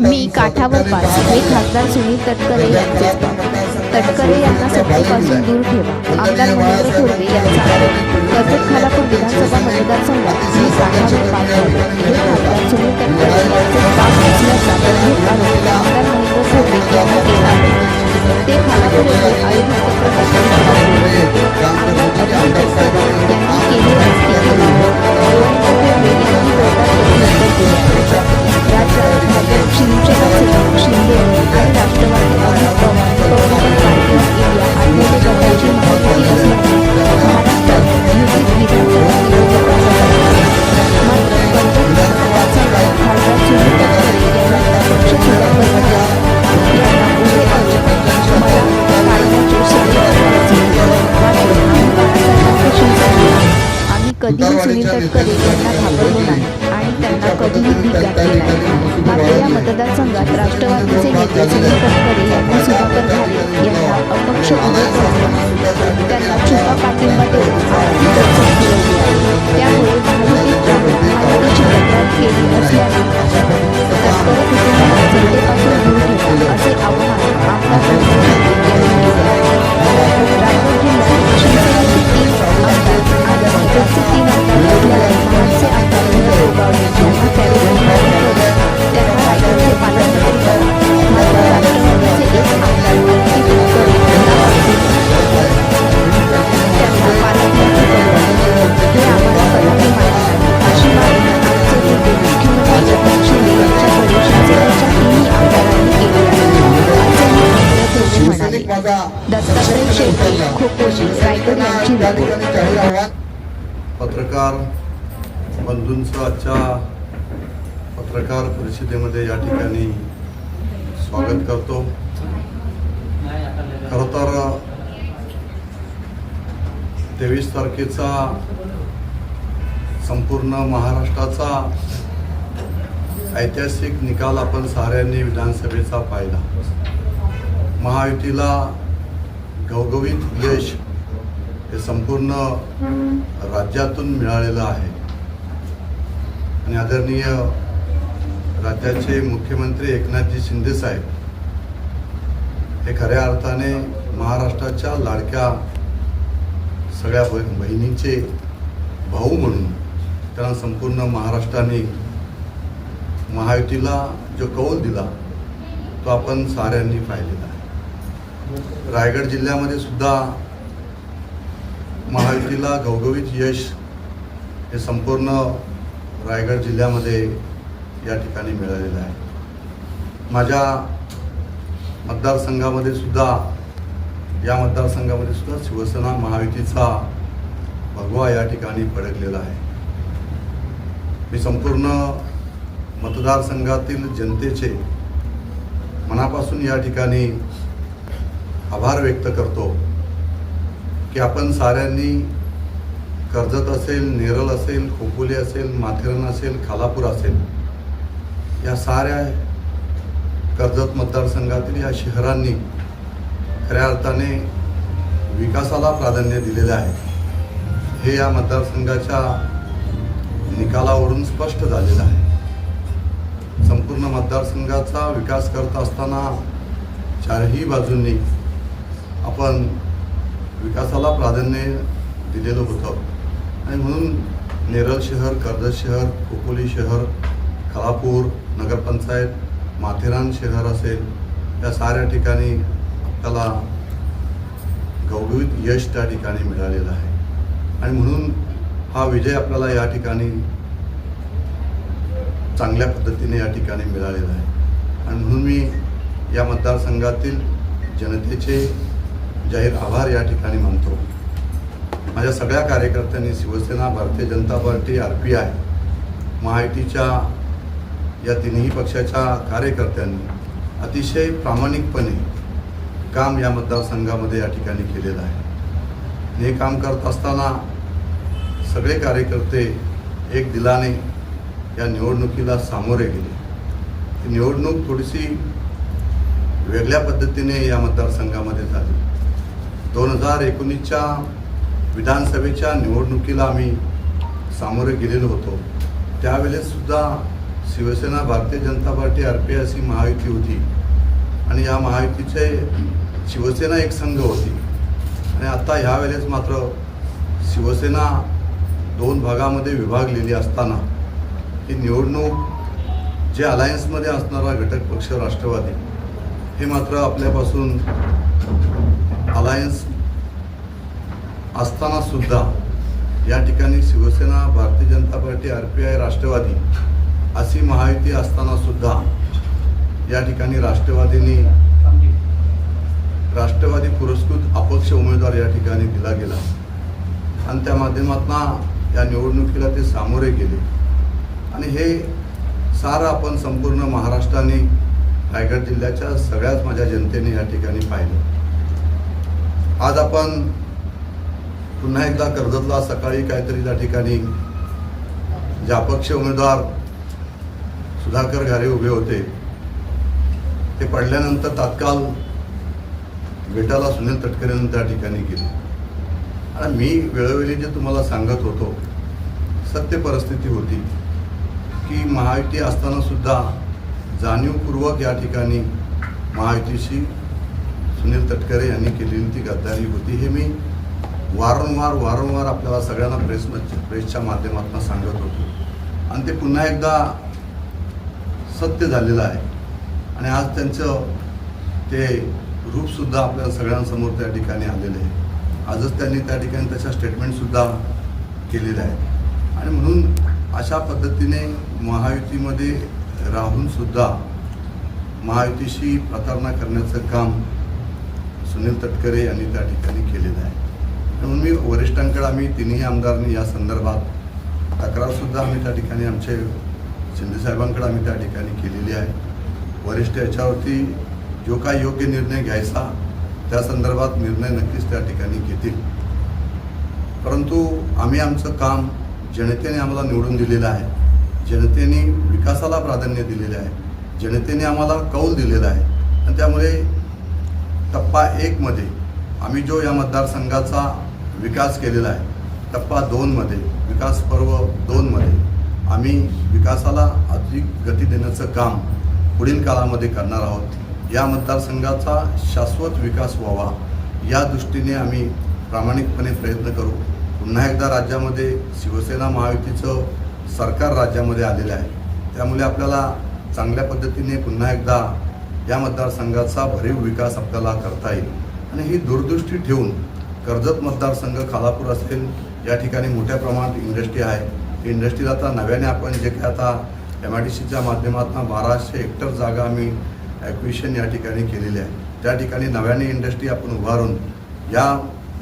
मी काठावर पास हे खासदार सुनील तटकरे यांचे तटकरे यांना सत्तेपासून दूर ठेवा. आमदार महेंद्र थोरवे यांचा कथक कर्जत खालापूर विधानसभा मतदारसंघात मी काठावर पास कधीही सुनील तटकरे यांना घाबरलो नाही आणि त्यांना कधीही भीक घातली नाही. मात्र या मतदारसंघात राष्ट्रवादीचे नेते सुनील तटकरे यांनी सुधाकर बंधूंचं आजच्या पत्रकार परिषदेमध्ये या ठिकाणी स्वागत करतो. खरं तर तेवीस तारखेचा संपूर्ण महाराष्ट्राचा ऐतिहासिक निकाल आपण साऱ्यांनी विधानसभेचा पाहिला. महायुतीला घवघवीत यश हे संपूर्ण राज्यातून मिळालेलं आहे. आणि आदरणीय राज्याचे मुख्यमंत्री एकनाथजी शिंदेसाहेब हे खऱ्या अर्थाने महाराष्ट्राच्या लाडक्या सगळ्या बहिणींचे भाऊ म्हणून त्यांना संपूर्ण महाराष्ट्राने महायुतीला जो कौल दिला तो आपण साऱ्यांनी पाहिलेला आहे. रायगड जिल्ह्यामध्ये सुद्धा महायुतीला घवघवीत यश हे संपूर्ण रायगड जिल्ह्यामध्ये या ठिकाणी मिळालेलं आहे. माझ्या मतदारसंघामध्ये सुद्धा या मतदारसंघामध्ये सुद्धा शिवसेना महायुतीचा भगवा या ठिकाणी फडकलेला आहे. मी संपूर्ण मतदारसंघातील जनतेचे मनापासून या ठिकाणी आभार व्यक्त करतो की आपण साऱ्यांनी कर्जत असेल नेरल असेल खोपोली असेल माथेरान असेल खालापूर असेल या साऱ्या कर्जत मतदारसंघातील या शहरांनी खऱ्या अर्थाने विकासाला प्राधान्य दिलेले आहे. हे या मतदारसंघाच्या निकालावरून स्पष्ट झालेलं आहे. संपूर्ण मतदारसंघाचा विकास करत असताना चारही बाजूंनी आपण विकासाला प्राधान्य दिलेलं होतं. आणि म्हणून नेरळ शहर कर्जत शहर खोपोली शहर खलापूर नगरपंचायत माथेरान शहर असेल या साऱ्या ठिकाणी आपल्याला गौरवित यश त्या ठिकाणी मिळालेलं आहे. आणि म्हणून हा विजय आपल्याला या ठिकाणी चांगल्या पद्धतीने या ठिकाणी मिळालेला आहे. आणि म्हणून मी या मतदारसंघातील जनतेचे जाहीर आभार या ठिकाणी मानतो. माझ्या सगळ्या कार्यकर्त्यांनी Shiv Sena Bharatiya Janata party R P I महायुतीच्या या तिन्ही पक्षाच्या कार्यकर्त्यांनी अतिशय प्रामाणिकपणे काम या मतदारसंघामध्ये या ठिकाणी केलेलं आहे. हे काम करत असताना सगळे कार्यकर्ते एक दिलाने या निवडणुकीला सामोरे गेले. ही निवडणूक थोडीशी वेगळ्या पद्धतीने या मतदारसंघामध्ये झाली. दोन हजार एकोणीसच्या विधानसभेच्या निवडणुकीला आम्ही सामोरे गेलेलो होतो. त्यावेळेससुद्धा Shiv Sena Bharatiya Janata party R P अशी महायुती होती. आणि या महायुतीचे शिवसेना एक संघ होती. आणि आता ह्या वेळेस मात्र शिवसेना दोन भागामध्ये विभागलेली असताना ही निवडणूक जे अलायन्समध्ये असणारा घटक पक्ष राष्ट्रवादी हे मात्र आपल्यापासून अलायन्स असताना सुद्धा या ठिकाणी Shiv Sena Bharatiya Janata Party R P I Rashtravadi अशी महायुती असताना सुद्धा या ठिकाणी राष्ट्रवादीने राष्ट्रवादी पुरस्कृत अपक्ष उमेदवार या ठिकाणी दिला गेला. आणि त्या माध्यमातून या निवडणुकीला ते सामोरे गेले. आणि हे सारं आपण संपूर्ण महाराष्ट्राने रायगड जिल्ह्याच्या सगळ्याच माझ्या जनतेने या ठिकाणी पाहिलं. आज आपण पुन्हा एकदा कर्जतला सकाळी काहीतरी त्या ठिकाणी जे अपक्ष उमेदवार सुधाकर घारे उभे होते ते पडल्यानंतर तात्काळ बेटाला सुनील तटकरेनं त्या ठिकाणी गेले आणि मी वेळोवेळी जे तुम्हाला सांगत होतो सत्य परिस्थिती होती की महायुती असताना सुद्धा जाणीवपूर्वक या ठिकाणी महायुतीशी सुनील तटकरे यांनी केलेली ती गद्दारी होती. हे मी वारंवार वारंवार आपल्याला सगळ्यांना प्रेस प्रेसच्या माध्यमातून सांगत होतो. आणि ते पुन्हा एकदा सत्य झालेलं आहे. आणि आज त्यांचं ते रूपसुद्धा आपल्या सगळ्यांसमोर त्या ठिकाणी आलेलं आहे. आजच त्यांनी त्या ठिकाणी त्याच्या स्टेटमेंटसुद्धा केलेलं आहे आणि म्हणून अशा पद्धतीने महायुतीमध्ये राहूनसुद्धा महायुतीशी प्रतारणा करण्याचं काम सुनील तटकरे यांनी त्या ठिकाणी केलेलं आहे. म्हणून मी वरिष्ठांकडे आम्ही तिन्ही आमदारांनी या संदर्भात तक्रारसुद्धा आम्ही त्या ठिकाणी आमचे शिंदेसाहेबांकडे आम्ही त्या ठिकाणी केलेली आहे. वरिष्ठ याच्यावरती जो काय योग्य निर्णय घ्यायचा त्या संदर्भात निर्णय नक्कीच त्या ठिकाणी घेतील. परंतु आम्ही आमचं काम जनतेने आम्हाला निवडून दिलेलं आहे. जनतेने विकासाला प्राधान्य दिलेलं आहे. जनतेने आम्हाला कौल दिलेला आहे. आणि त्यामुळे टप्पा एकमध्ये आम्ही जो या मतदारसंघाचा विकास केलेला आहे. टप्पा दोनमध्ये विकास पर्व दोनमध्ये आम्ही विकासाला अधिक गती देण्याचं काम पुढील काळामध्ये करणार आहोत. या मतदारसंघाचा शाश्वत विकास व्हावा या दृष्टीने आम्ही प्रामाणिकपणे प्रयत्न करू. पुन्हा एकदा राज्यामध्ये शिवसेना महायुतीचं सरकार राज्यामध्ये आलेलं आहे. त्यामुळे आपल्याला चांगल्या पद्धतीने पुन्हा एकदा या मतदारसंघाचा भरीव विकास आपल्याला करता येईल. आणि ही दूरदृष्टी ठेवून कर्जत मतदारसंघ खालापूर असेल या ठिकाणी मोठ्या प्रमाणात इंडस्ट्री आहे. इंडस्ट्रीला आता नव्याने आपण जे काय आता एम आय डी सीच्या माध्यमातून बाराशे हेक्टर जागा आम्ही ॲक्विशन या ठिकाणी केलेली आहे. त्या ठिकाणी नव्याने इंडस्ट्री आपण उभारून या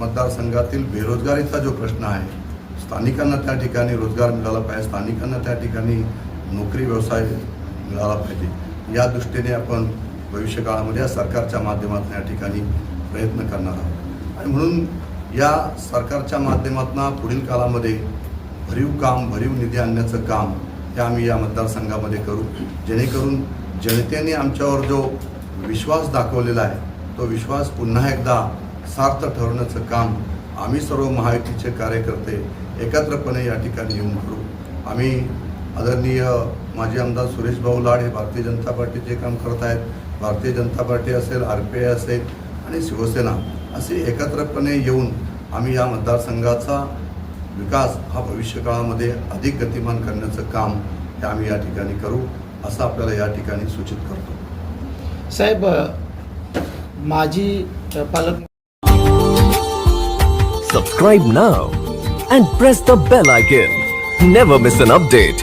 मतदारसंघातील बेरोजगारीचा जो प्रश्न आहे स्थानिकांना त्या ठिकाणी रोजगार मिळाला पाहिजे स्थानिकांना त्या ठिकाणी नोकरी व्यवसाय मिळाला पाहिजे. या दृष्टीने आपण भविष्यकाळामध्ये या सरकारच्या माध्यमातून या ठिकाणी प्रयत्न करणार आहोत. आणि म्हणून या सरकारच्या माध्यमातून पुढील काळामध्ये भरीव काम भरीव निधी आणण्याचं काम हे आम्ही या मतदारसंघामध्ये करू. जेणेकरून जनतेने आमच्यावर जो विश्वास दाखवलेला आहे तो विश्वास पुन्हा एकदा सार्थ ठरवण्याचं काम आम्ही सर्व महायुतीचे कार्यकर्ते एकत्रपणे या ठिकाणी येऊन करू. आम्ही आदरणीय माजी आमदार सुरेश भाऊ लाड हे भारतीय जनता पार्टीचे काम करत आहेत. भारतीय जनता पार्टी असेल आर पी आय असेल आणि शिवसेना. असे एकत्रपणे येऊन आम्ही या मतदारसंघाचा विकास हा भविष्यकाळामध्ये अधिक गतिमान करण्याचं काम हे आम्ही या ठिकाणी करू असं आपल्याला या ठिकाणी सूचित करतो साहेब अ, पालक Subscribe now and press the bell icon. Never miss an update.